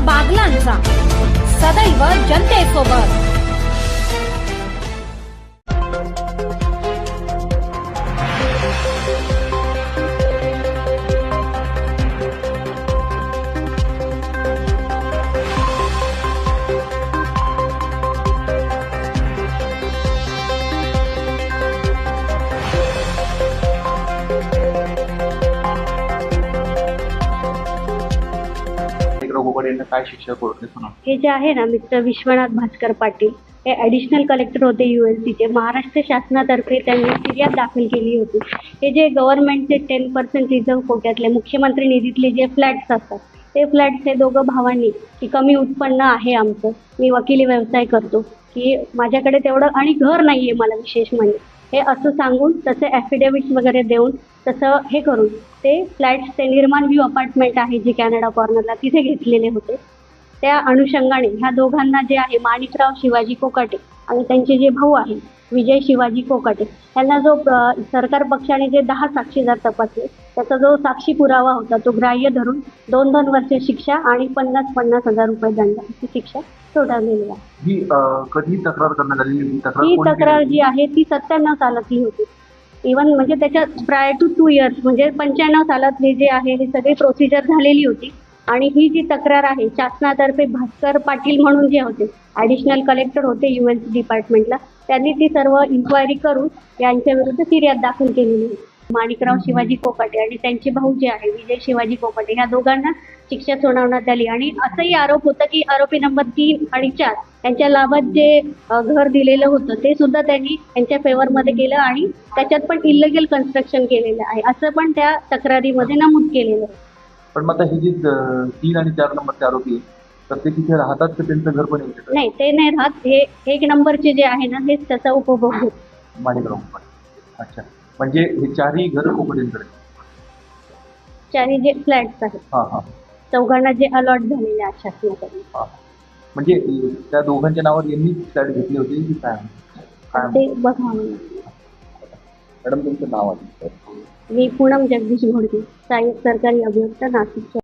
बागलांचा. सदैव जनतेसोबत. विक्रम यांना काय शिक्षा सुनावली हे जे आहे ना मिस्टर विश्वनाथ भास्कर पाटील हे ॲडिशनल कलेक्टर होते यू एल सीचे महाराष्ट्र शासनातर्फे त्यांनी फिर्याद दाखल केली होती. हे जे गव्हर्नमेंटचे टेन पर्सेंट रिझर्व्ह कोट्यातले मुख्यमंत्री निधीतले जे फ्लॅट्स असतात ते फ्लॅट्स हे दोघं भावांनी की कमी उत्पन्न आहे आमचं मी वकिली व्यवसाय करतो की माझ्याकडे तेवढं आणि घर नाही आहे मला विशेष म्हणजे. हे असं सांगून तसे ॲफिडेविट्स वगैरे देऊन तसं हे करून ते फ्लॅट्स ते निर्माण व्ह्यू अपार्टमेंट आहे जे कॅनडा कॉर्नरला तिथे घेतलेले होते. त्या अनुषंगाने ह्या दोघांना जे आहे माणिकराव शिवाजी कोकाटे आणि त्यांचे जे भाऊ आहे विजय शिवाजी कोकाटे त्यांना जो सरकार पक्षाने जे दहा साक्षीदार तपासले त्याचा जो साक्षी पुरावा होता तो ग्राह्य धरून दोन दोन वर्ष शिक्षा आणि पन्नास पन्नास हजार रुपये दंड अशी शिक्षा ठोठावलेली आहे. ही तक्रार? जी आहे ती सत्त्याण्णव सालातली होती. इवन म्हणजे त्याच्या प्रायर टू टू इयर्स म्हणजे पंच्याण्णव सालात हे जे आहे हे सगळी प्रोसिजर झालेली होती. आणि ही जी तक्रार आहे शासनातर्फे भास्कर पाटील म्हणून जे होते ॲडिशनल कलेक्टर होते यू एस डिपार्टमेंटला त्यांनी ती सर्व इन्क्वायरी करून यांच्या विरुद्ध फिर्याद दाखल केलेली होती. माणिकराव शिवाजी कोकाटे आणि त्यांचे भाऊ जे आहे विजय शिवाजी कोकाटे ह्या दोघांना शिक्षा सुनावण्यात आली. आणि असंही आरोप होता की आरोपी नंबर तीन आणि चार त्यांच्या लाभात जे घर दिलेलं होतं ते सुद्धा त्यांनी त्यांच्या फेवरमध्ये केलं आणि त्याच्यात पण इलिगल कन्स्ट्रक्शन केलेलं आहे. असं पण त्या तक्रारीमध्ये नमूद केलेलं आहे. पण मग आता हे जे तीन आणि चार नंबरचे आरोपी तर ते तिथे राहतात तर त्यांचं घर पण नाही ते नाही राहत. हे एक नंबरचे जे आहे ना हेच त्याचा उपभोग माणिकराव. अच्छा. म्हणजे हे चारही घर कोकडेंकडे चारी जे फ्लॅट्स आहेत. हां हां. चौघांना जे अलॉट झालेले आहेत शासनाकडून. हां म्हणजे त्या दोघांच्या नावावर यांनी फ्लॅट घेतली होती की काय? काय? ते लागेल. मॅडम तुमचं नाव आहे. मी पूनम जगदीश घोडके सहाय्यक सरकारी अभियंता नाशिक